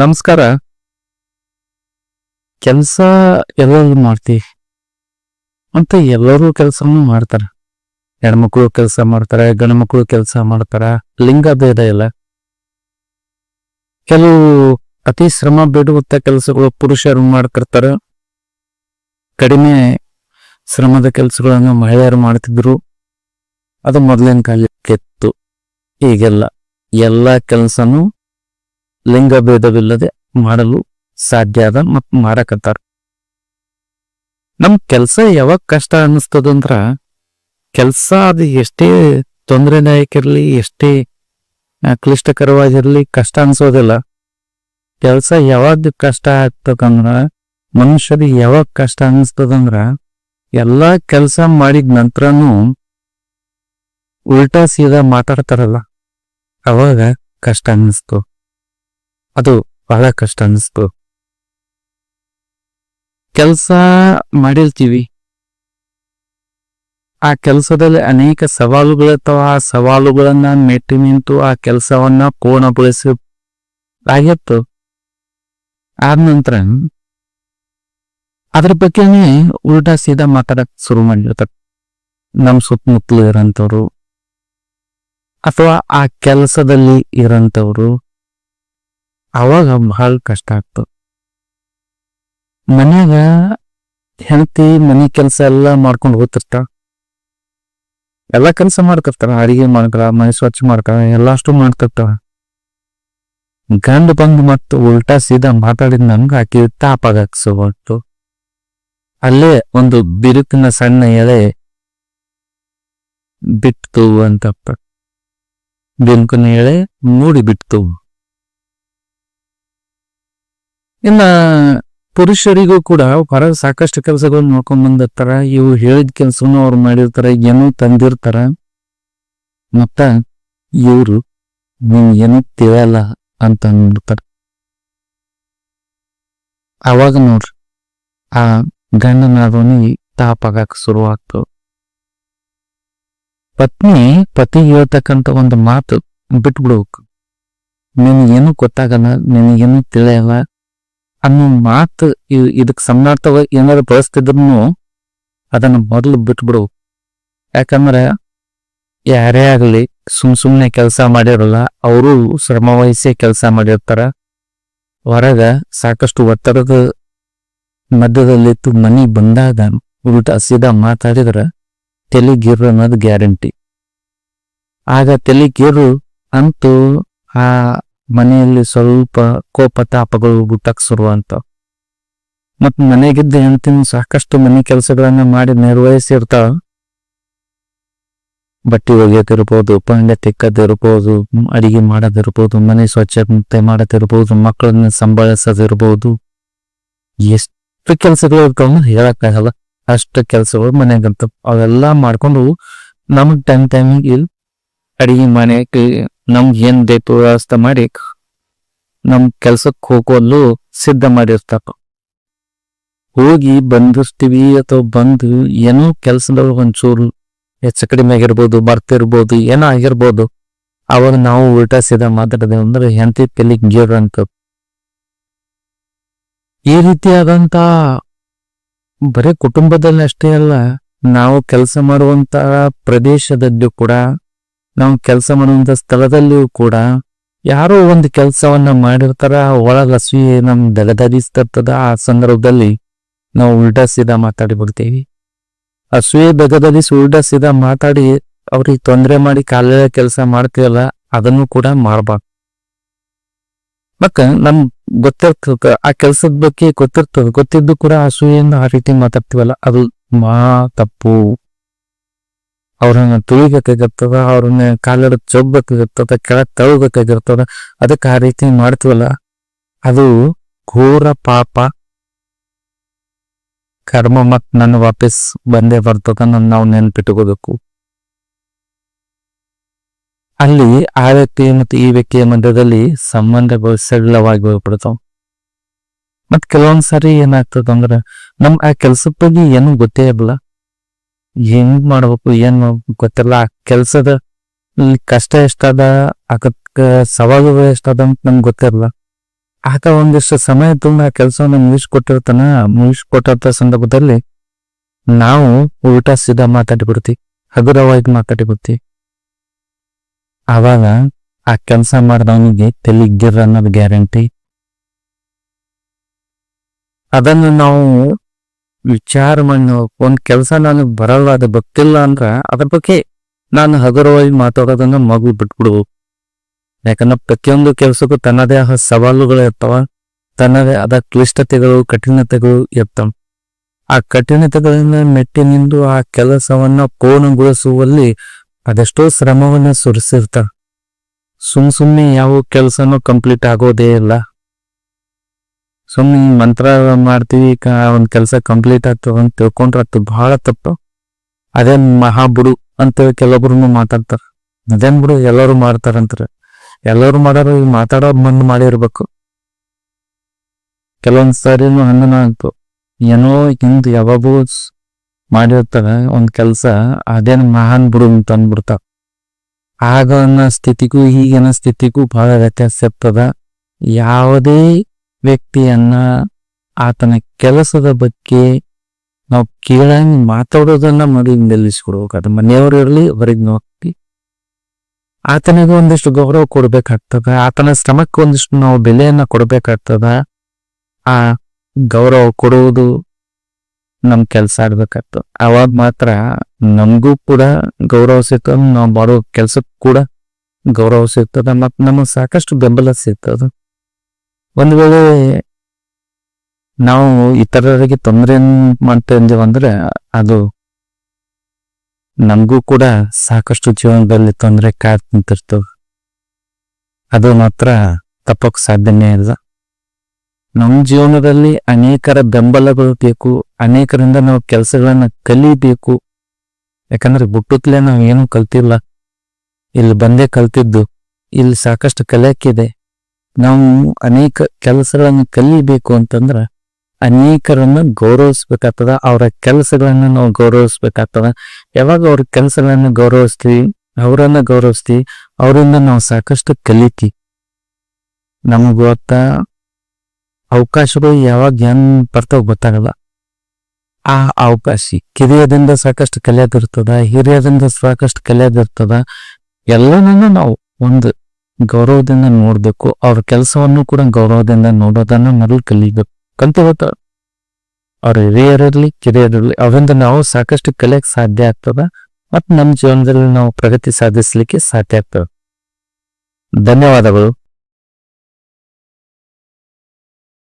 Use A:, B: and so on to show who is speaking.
A: ನಮಸ್ಕಾರ. ಕೆಲಸ ಎಲ್ಲರೂ ಮಾಡ್ತೀವಿ ಅಂತ ಎಲ್ಲರೂ ಕೆಲಸನೂ ಮಾಡ್ತಾರ. ಹೆಣ್ಮಕ್ಳು ಕೆಲಸ ಮಾಡ್ತಾರೆ ಗಂಡು ಮಕ್ಕಳು ಕೆಲಸ ಮಾಡ್ತಾರ, ಲಿಂಗ ಭೇದ ಇಲ್ಲ. ಕೆಲವು ಅತಿ ಶ್ರಮ ಬೇಡುವಂತ ಕೆಲಸಗಳು ಪುರುಷರು ಮಾಡ್ತಿರ್ತಾರ ಕಡಿಮೆ ಶ್ರಮದ ಕೆಲಸಗಳನ್ನು ಮಹಿಳೆಯರು ಮಾಡ್ತಿದ್ರು. ಅದು ಮೊದಲಿನ ಕಾಲಕ್ಕಿತ್ತು ಈಗೆಲ್ಲ ಎಲ್ಲ ಕೆಲಸನೂ ಲಿಂಗ ಭೇದವಿಲ್ಲದೆ ಮಾಡಲು ಸಾಧ್ಯ ಅದ ಮತ್ತು ಮಾಡಕತ್ತಾರ. ನಮ್ ಕೆಲಸ ಯಾವಾಗ ಕಷ್ಟ ಅನ್ನಿಸ್ತದಂದ್ರ ಕೆಲ್ಸ ಅದು ಎಷ್ಟೇ ತೊಂದರೆದಾಯಕಿರ್ಲಿ ಎಷ್ಟೇ ಕ್ಲಿಷ್ಟಕರವಾಗಿರ್ಲಿ ಕಷ್ಟ ಅನ್ಸೋದಿಲ್ಲ. ಕೆಲಸ ಯಾವಾಗ ಕಷ್ಟ ಆಗ್ತದಂದ್ರ ಮನುಷ್ಯರಿಗೆ ಯಾವಾಗ ಕಷ್ಟ ಅನ್ನಿಸ್ತದಂದ್ರ ಎಲ್ಲಾ ಕೆಲಸ ಮಾಡಿದ ನಂತರನು ಉಲ್ಟಾ ಸೀದಾ ಮಾತಾಡ್ತಾರಲ್ಲ, ಅವಾಗ ಕಷ್ಟ ಅನ್ನಿಸ್ತು. ಅದು ಬಹಳ ಕಷ್ಟ ಅನಿಸ್ತು. ಕೆಲಸ ಮಾಡಿರ್ತೀವಿ. ಆ ಕೆಲಸದಲ್ಲಿ ಅನೇಕ ಸವಾಲುಗಳಿರ್ತಾವ, ಆ ಸವಾಲುಗಳನ್ನ ಮೆಟ್ಟಿ ನಿಂತು ಆ ಕೆಲಸವನ್ನ ಪೂರ್ಣಗೊಳಿಸಿ ಆಗಿತ್ತು. ಆದ ನಂತರ ಅದ್ರ ಬಗ್ಗೆನೇ ಉಲ್ಟಾ ಸೀದಾ ಮಾತಾಡಕ್ ಶುರು ಮಾಡಿರ್ತಾರೆ. ನಮ್ ಸುತ್ತಮುತ್ತಲು ಇರೋಂಥವ್ರು ಅಥವಾ ಆ ಕೆಲಸದಲ್ಲಿ ಇರೋಂಥವ್ರು. ಅವಾಗ ಬಹಳ ಕಷ್ಟ ಆಗ್ತದ. ಮನ್ಯಾಗ ಹೆಂಡತಿ, ಮನೆ ಕೆಲಸ ಎಲ್ಲ ಮಾಡ್ಕೊಂಡು ಹೋಗ್ತಿರ್ತಾಳ. ಎಲ್ಲ ಕೆಲಸ ಮಾಡ್ತಿರ್ತಾರ ಅಡಿಗೆ ಮಾಡ್ತಾರ ಮನೆ ಸ್ವಚ್ಛ ಮಾಡ್ತಾರ ಎಲ್ಲಷ್ಟು ಮಾಡ್ತಿರ್ತಾರ ಗಂಡ ಬಂದು ಮತ್ತು ಉಲ್ಟಾ ಸೀದಾ ಮಾತಾಡಿದ ನಮ್ಗೆ ಆಕೆ ತಾಪಾಗಕ್ ಶುರುವಾಯ್ತು. ಅಲ್ಲೇ ಒಂದು ಬಿರುಕಿನ ಸಣ್ಣ ಎಲೆ ಬಿಟ್ಟು ಅಂತ ಬಿರುಕಿನ ಎಳೆ ಮೂಡಿ ಬಿಟ್ಟು ಇನ್ನ ಪುರುಷರಿಗೂ ಕೂಡ ಹೊರ ಸಾಕಷ್ಟು ಕೆಲಸಗಳು ನೋಡ್ಕೊಂಡ್ ಬಂದಿರ್ತಾರ. ಇವು ಹೇಳಿದ ಕೆಲಸನು ಅವ್ರು ಮಾಡಿರ್ತಾರ, ಏನೋ ತಂದಿರ್ತಾರ. ಮತ್ತ ಇವರು ನೀವು ಏನೂ ತಿಳಿಯಲ್ಲ ಅಂತ ಅಂದ್ಬಿಡ್ತಾರ. ಅವಾಗ ನೋಡ್ರಿ, ಆ ಗಂಡನಾದವನಿಗೆ ತಾಪಾಗಕ್ ಶುರುವಾಗ್ತದ ಪತ್ನಿ ಪತಿ ಹೇಳ್ತಕ್ಕಂತ ಒಂದು ಮಾತು ಬಿಟ್ಬಿಡ್ಬೇಕು. ನಿನಗೇನು ಗೊತ್ತಾಗಲ್ಲ, ನಿನಗೇನು ತಿಳಿಯಲ್ಲ. ಅನ್ನೋ ಮಾತು ಇದಕ್ಕೆ ಇದಕ್ ಸಮನಾರ್ಥವ ಏನಾದ್ರು ಬಳಸ್ತಿದ್ರು ಅದನ್ನು ಮೊದಲು ಬಿಟ್ಬಿಡು. ಯಾಕಂದ್ರೆ ಯಾರೇ ಆಗಲಿ ಸುಮ್ ಸುಮ್ನೆ ಕೆಲಸ ಮಾಡಿರಲ್ಲ, ಅವರು ಶ್ರಮ ವಹಿಸಿ ಕೆಲಸ ಮಾಡಿರ್ತಾರ. ಹೊರಗ ಸಾಕಷ್ಟು ಒತ್ತಡದ ಮಧ್ಯದಲ್ಲಿತ್ತು ಮನಿ ಬಂದಾಗ ಉಲ್ಟಾ ಸೀದಾ ಮಾತಾಡಿದ್ರ ತೆಲಿಗಿರು ಅನ್ನೋದು ಗ್ಯಾರಂಟಿ. ಆಗ ತೆಲಿಗಿರು ಅಂತೂ ಆ ಮನೆಯಲ್ಲಿ ಸ್ವಲ್ಪ ಕೋಪ ತಾಪಗಳು ಗುಟ್ಟಕ್ ಶುರು ಅಂತ ಮತ್ ಮನೆಗಿದ್ದ ಹೆಂಡತಿನ ಸಾಕಷ್ಟು ಮನೆ ಕೆಲಸಗಳನ್ನ ಮಾಡಿ ನಿರ್ವಹಿಸಿರ್ತಾಳ. ಬಟ್ಟೆ ಒಗೆಯೋದಿರ್ಬೋದು ಪಂಡೆ ತಿಕ್ಕದಿರ್ಬೋದು, ಅಡಿಗೆ ಮಾಡೋದಿರ್ಬೋದು, ಮನೆ ಸ್ವಚ್ಛತೆ ಮಾಡೋದಿರ್ಬೋದು, ಮಕ್ಕಳನ್ನ ಸಂಭಾಳಿಸೋದಿರ್ಬೋದು. ಎಷ್ಟು ಕೆಲಸಗಳು ಇರ್ತಾವ ಹೇಳಕ್ಕಾಗಲ್ಲ. ಅಷ್ಟು ಕೆಲಸಗಳು ಮನೆಗಂತ ಅವೆಲ್ಲ ಮಾಡ್ಕೊಂಡು ನಮಗ್ ಟೈಮ್ ಟೈಮಿಗೆ ಅಡಿಗೆ ಮನೆಗೆ ನಮ್ಗೆ ಏನ್ ಬೇಕು ವ್ಯವಸ್ಥೆ ಮಾಡಿ ನಮ್ ಕೆಲ್ಸಕ್ಕೆ ಹೋಗೋಲು ಸಿದ್ಧ ಮಾಡಿರ್ತಪ್ಪ ಹೋಗಿ ಬಂದಿರ್ತೀವಿ ಅಥವಾ ಬಂದು ಏನೋ ಕೆಲಸದವ್ರು ಒಂಚೂರು ಹೆಚ್ಚು ಕಡಿಮೆ ಆಗಿರ್ಬೋದು ಬರ್ತಿರ್ಬೋದು ಏನೋ ಆಗಿರ್ಬೋದು ಅವಾಗ ನಾವು ಉಲ್ಟಾ ಸೀದಾ ಮಾತಾಡಿದೆವು ಅಂದ್ರೆ ಹೆಂಡತಿ ತಲೆಗೆ ಗೀರ್ ಅಂತ ಈ ರೀತಿಯಾದಂತ ಬರೀ ಕುಟುಂಬದಲ್ಲಿ ಅಷ್ಟೇ ಅಲ್ಲ, ನಾವು ಕೆಲಸ ಮಾಡುವಂತ ಪ್ರದೇಶದಲ್ಲೂ ಕೂಡ ನಾವು ಕೆಲಸ ಮಾಡುವಂತ ಸ್ಥಳದಲ್ಲಿಯೂ ಕೂಡ ಯಾರೋ ಒಂದು ಕೆಲಸವನ್ನ ಮಾಡಿರ್ತಾರ, ಒಳಗ ಅಸೂಯೆ ನಮ್ ದಗದಗಿಸ್ತಿರ್ತದ ಆ ಸಂದರ್ಭದಲ್ಲಿ ನಾವು ಉಲ್ಟಾ ಸೀದಾ ಮಾತಾಡಿ ಬಿಡ್ತೇವಿ. ಅಸೂಯೆ ದಗದಗಿಸಿ ಉಲ್ಟಾ ಸೀದಾ ಮಾತಾಡಿ ಅವ್ರಿಗೆ ತೊಂದರೆ ಮಾಡಿ ಕಾಲ ಕೆಲಸ ಮಾಡ್ತೀವಲ್ಲ, ಅದನ್ನು ಕೂಡ ಮಾಡ್ಬಾರ್ದು. ಮತ್ತ ನಮ್ ಗೊತ್ತಿರ್ತದ ಆ ಕೆಲಸದ ಬಗ್ಗೆ ಗೊತ್ತಿರ್ತದ ಗೊತ್ತಿದ್ದು ಕೂಡ ಹಸುವೆಯನ್ನು ಆ ರೀತಿ ಮಾತಾಡ್ತೀವಲ್ಲ, ಅದು ಮಾ ತಪ್ಪು. ಅವ್ರನ್ನ ತುಳಿಬೇಕಾಗಿರ್ತದ, ಅವ್ರನ್ನ ಕಾಲಡ ಚೊಬ್ಬೇಕಾಗಿರ್ತದ ಕೆಳಗ್ ತಳ್ಬೇಕಾಗಿರ್ತದ, ಅದಕ್ಕೆ ಆ ರೀತಿ ಮಾಡ್ತೀವಲ್ಲ, ಅದು ಘೋರ ಪಾಪ. ಕರ್ಮ ಮತ್ ನನ್ನ ವಾಪಸ್ ಬಂದೇ ಬರ್ತದ ನನ್ನ ನಾವು ನೆನ್ಪಿಟ್ಕೋಬೇಕು. ಅಲ್ಲಿ ಆ ವ್ಯಕ್ತಿ ಮತ್ತು ಈ ವ್ಯಕ್ತಿಯ ಮಧ್ಯದಲ್ಲಿ ಸಂಬಂಧಗಳು ಸಡಿಲವಾಗಿ ಹೋಗ್ಬಿಡ್ತಾವ. ಮತ್ ಕೆಲವೊಂದ್ ಸಾರಿ ಏನಾಗ್ತದ ಅಂದ್ರ ನಮ್ ಆ ಕೆಲ್ಸದ ಬಗ್ಗೆ ಏನು ಗೊತ್ತೇ ಇರಲ್ಲ ಹೆಂಗ್ ಮಾಡ್ಬೇಕು, ಏನ್ ಮಾಡ್ಬೇಕು ಗೊತ್ತಿಲ್ಲ. ಆ ಕೆಲ್ಸದ ಕಷ್ಟ ಎಷ್ಟದ ಅದಕ್ಕ ಸವಾಲುಗಳು ಎಷ್ಟದ ಅಂತ ನಮ್ಗೆ ಗೊತ್ತಿರಲ್ಲ. ಆತ ಒಂದಿಷ್ಟು ಸಮಯ ತುಂಬ ಕೆಲಸವನ್ನು ಮುಗಿಸ್ಕೊಟ್ಟಿರ್ತಾನ ಮುಗಿಸ್ಕೊಟ್ಟಂತ ಸಂದರ್ಭದಲ್ಲಿ ನಾವು ಉಲ್ಟಾ ಸೀದಾ ಮಾತಾಡಿಬಿಡ್ತಿ ಹಗುರವಾಗಿ ಮಾತಾಡಿಬಿಡ್ತಿ ಆವಾಗ ಆ ಕೆಲಸ ಮಾಡಿದವನಿಗೆ ತಲೆ ಗಿರ್ ಅನ್ನೋದು ಗ್ಯಾರಂಟಿ. ಅದನ್ನು ನಾವು ವಿಚಾರ ಮಾಡಿ ಒಂದ್ ಕೆಲಸ ನನಗ್ ಬರಲ್ಲ, ಅದು ಗೊತ್ತಿಲ್ಲ ಅಂದ್ರ ಅದ್ರ ಬಗ್ಗೆ ನಾನು ಹಗುರವಾಗಿ ಮಾತಾಡೋದನ್ನ ಮಗು ಬಿಟ್ಬಿಡ್ಬೇಕು ಯಾಕಂದ್ರೆ ಪ್ರತಿಯೊಂದು ಕೆಲಸಕ್ಕೂ ತನ್ನದೇ ಆದ ಸವಾಲುಗಳು ಇರ್ತಾವ, ತನ್ನದೇ ಆದ ಕ್ಲಿಷ್ಟತೆಗಳು, ಕಠಿಣತೆಗಳು ಇರ್ತಾವ. ಆ ಕಠಿಣತೆಗಳನ್ನ ಮೆಟ್ಟಿ ನಿಂದು ಆ ಕೆಲಸವನ್ನ ಪೂರ್ಣಗೊಳಿಸುವಲ್ಲಿ ಅದೆಷ್ಟೋ ಶ್ರಮವನ್ನ ಸುರಿಸಿರ್ತಾರ. ಸುಮ್ ಸುಮ್ಮನೆ ಯಾವ ಕೆಲಸನೂ ಕಂಪ್ಲೀಟ್ ಆಗೋದೇ ಇಲ್ಲ. ಸುಮ್ಮನೆ ಮಂತ್ರ ಮಾಡ್ತೀವಿ ಒಂದು ಕೆಲಸ ಕಂಪ್ಲೀಟ್ ಆಯ್ತು ಅಂತ ತಿಳ್ಕೊಂಡ್ರೆ ಅದು ಬಹಳ ತಪ್ಪು. ಅದೇನ್ ಮಹಾ ಅಂತ ಕೆಲವೊಬ್ರು ಮಾತಾಡ್ತಾರ. ಅದೇನ್ ಬಿಡು ಎಲ್ಲರೂ ಮಾಡ್ತಾರಂತಾರೆ ಎಲ್ಲರೂ ಮಾಡೋರು ಮಾತಾಡೋ ಬಂದ್ ಮಾಡಿರ್ಬೇಕು ಕೆಲವೊಂದ್ ಸಾರಿನೂ ಹಂಗನ ಆಗ್ತು ಏನೋ ಹಿಂದ್ ಯಾವಾಗೂ ಮಾಡಿರ್ತಾರ ಒಂದ್ ಕೆಲ್ಸ, ಅದೇನ್ ಮಹಾನ್ ಬಿಡು ಅಂತ ಅನ್ಬಿಡ್ತಾರ ಆಗ ಅನ್ನೋ ಸ್ಥಿತಿಗೂ ಈಗಿನ ಸ್ಥಿತಿಗೂ ಬಹಳ ವ್ಯತ್ಯಾಸ ಇರ್ತದ. ಯಾವುದೇ ವ್ಯಕ್ತಿಯನ್ನ ಆತನ ಕೆಲಸದ ಬಗ್ಗೆ ನಾವು ಕೇಳಂಗ್ ಮಾತಾಡೋದನ್ನ ಮಾಡಿ ನಿಲ್ಲಿಸ್ಕೊಡ್ಬೇಕು. ಅದು ಮನೆಯವರು ಇರಲಿ ಹೊರಗೆ ನೋಕಿ ಆತನಿಗೆ ಒಂದಿಷ್ಟು ಗೌರವ ಕೊಡ್ಬೇಕಾಗ್ತದ. ಆತನ ಶ್ರಮಕ್ಕೆ ಒಂದಿಷ್ಟು ನಾವು ಬೆಲೆಯನ್ನ ಕೊಡ್ಬೇಕಾಗ್ತದ. ಆ ಗೌರವ ಕೊಡುವುದು ನಮ್ ಕೆಲ್ಸ ಆಡ್ಬೇಕಾಗ್ತದೆ ಅವಾಗ ಮಾತ್ರ ನಮಗೂ ಕೂಡ ಗೌರವ ಸಿಗ್ತದ. ನಾವು ಮಾಡೋ ಕೆಲ್ಸಕ್ಕೂ ಕೂಡ ಗೌರವ ಸಿಗ್ತದ. ಮತ್ತು ನಮಗ್ ಸಾಕಷ್ಟು ಬೆಂಬಲ ಸಿಗ್ತದ. ಒಂದ್ ವೇಳೆ ನಾವು ಇತರರಿಗೆ ತೊಂದರೆ ಮಾಡ್ತಾ ಅಂದ್ರೆ ಅದು ನಮಗೂ ಕೂಡ ಸಾಕಷ್ಟು ಜೀವನದಲ್ಲಿ ತೊಂದರೆ ಕಾದ್ ನಿಂತಿರ್ತವೆ ಅದು ಮಾತ್ರ ತಪ್ಪಕ್ಕೆ ಸಾಧ್ಯನೇ ಇಲ್ಲ. ನಮ್ಮ ಜೀವನದಲ್ಲಿ ಅನೇಕರ ಬೆಂಬಲಗಳು ಬೇಕು, ಅನೇಕರಿಂದ ನಾವು ಕೆಲಸಗಳನ್ನ ಕಲಿಬೇಕು. ಯಾಕಂದ್ರೆ ಬುಟ್ಟುತ್ತಲೇ ನಾವು ಏನು ಕಲ್ತಿಲ್ಲ. ಇಲ್ಲಿ ಬಂದೇ ಕಲ್ತಿದ್ದು. ಇಲ್ಲಿ ಸಾಕಷ್ಟು ಕಲಿಯಕ್ಕಿದೆ ನಾವು ಅನೇಕ ಕೆಲಸಗಳನ್ನು ಕಲಿಬೇಕು ಅಂತಂದ್ರ ಅನೇಕರನ್ನ ಗೌರವಿಸ್ಬೇಕಾಗ್ತದ. ಅವರ ಕೆಲಸಗಳನ್ನ ನಾವು ಗೌರವಿಸ್ಬೇಕಾಗ್ತದ. ಯಾವಾಗ ಅವ್ರ ಕೆಲಸಗಳನ್ನ ಗೌರವಿಸ್ತೀವಿ, ಅವರನ್ನ ಗೌರವಿಸ್ತೀವಿ, ಅವರಿಂದ ನಾವು ಸಾಕಷ್ಟು ಕಲಿತಿ ನಮ್ಗೆ ಅವಕಾಶಗಳು ಯಾವಾಗ ಏನ್ ಬರ್ತಾವ ಗೊತ್ತಾಗಲ್ಲ. ಆ ಅವಕಾಶ ಕಿರಿಯದಿಂದ ಸಾಕಷ್ಟು ಕಲಿಯೋದಿರ್ತದ, ಹಿರಿಯರಿಂದ ಸಾಕಷ್ಟು ಕಲಿಯೋದಿರ್ತದ. ಎಲ್ಲನನ್ನು ನಾವು ಒಂದು ಗೌರವದಿಂದ ನೋಡಬೇಕು, ಅವ್ರ ಕೆಲಸವನ್ನು ಕೂಡ ಗೌರವದಿಂದ ನೋಡೋದನ್ನ ಮೊದಲು ಕಲಿಬೇಕು. ಅಂತ ಗೊತ್ತ ಅವ್ರ ಹಿರಿಯರಿರಲಿ, ಕಿರಿಯರಿರಲಿ ಅವರಿಂದ ನಾವು ಸಾಕಷ್ಟು ಕಲಿಯಕ್ಕೆ ಸಾಧ್ಯ ಆಗ್ತದ, ಮತ್ತು ನಮ್ಮ ಜೀವನದಲ್ಲಿ ನಾವು ಪ್ರಗತಿ ಸಾಧಿಸಲಿಕ್ಕೆ ಸಾಧ್ಯ ಆಗ್ತದೆ. ಧನ್ಯವಾದಗಳು.